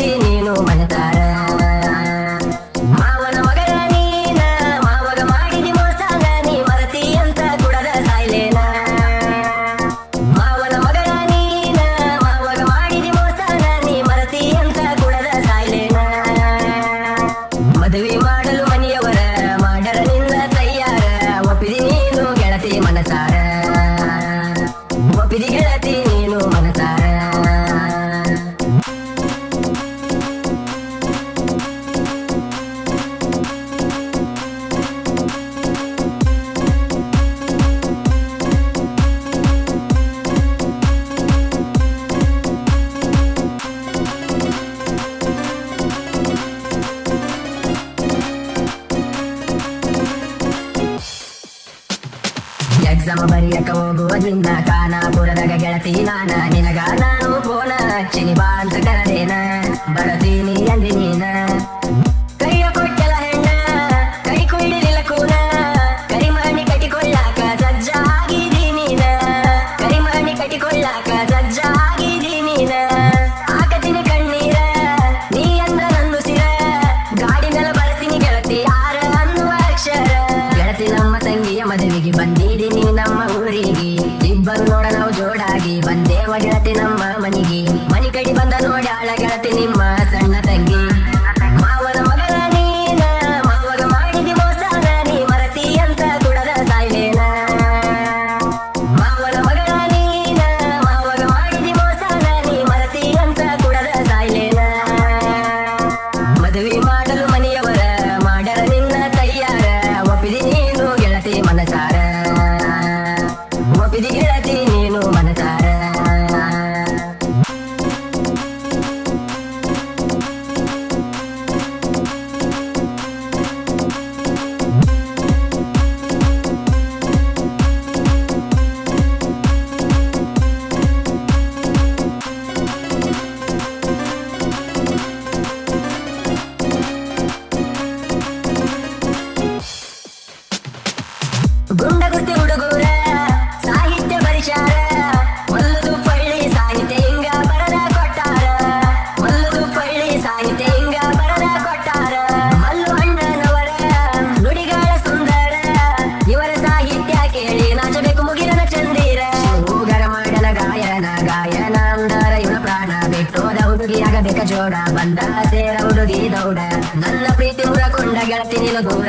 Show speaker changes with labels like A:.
A: ಒಪ್ಪಿದಿ ಗೆಳತಿ ನೀನು ಎಕ್ಸಾಮ್ ಬರಿಯಕ ಹೋಗುವ ನಿನ್ನ ಕಾನಾಪುರದಾಗ ಗೆಳತಿ ನಾನ. ನಿನಗ ನಾನು ಫೋನ ಚಿನಿ ಬಾ ಅಂತ ಕರದೇನ. ಇಬ್ಬರು ನೋಡ ನಾವು ಜೋಡಾಗಿ ಬಂದೇ ಗೆಳತಿ ನಮ್ಮ ಮನೆ. ಗುಂಡಗುತ್ತಿ ಹುಡುಗೂರ, ಸಾಹಿತ್ಯ ಪರಿಚಾರ. ಮಲ್ಲದು ಪಳ್ಳಿ ಸಾಹಿತ್ಯ ಹಿಂಗ ಬರದ ಕೊಟ್ಟಾರ. ಮಲ್ಲದು ಪಳ್ಳಿ ಸಾಹಿತ್ಯ ಹಿಂಗ ಬರದ ಕೊಟ್ಟಾರ. ಮಲ್ಲು ಅಣ್ಣನವರ, ನುಡಿಗಳ ಸುಂದರ. ಇವರ ಸಾಹಿತ್ಯ ಕೇಳಿ ನಾಚಬೇಕು ಮುಗಿರನ ಚಂದೀರ. ಹೂಗರ ಮಾಡನ ಗಾಯನ ಗಾಯನ ಅಂದರ. ಇವನ ಪ್ರಾಣ ಬಿಟ್ಟೋದ ಹುಡುಗಿಯಾಗಬೇಕ ಜೋಡ. ಬಂದ ಸೇರ ಹುಡುಗಿ ದೌಡ. ನನ್ನ ಪ್ರೀತಿ ಉರಕೊಂಡ ಗೆಳತಿ ನೀನು ದೂರ.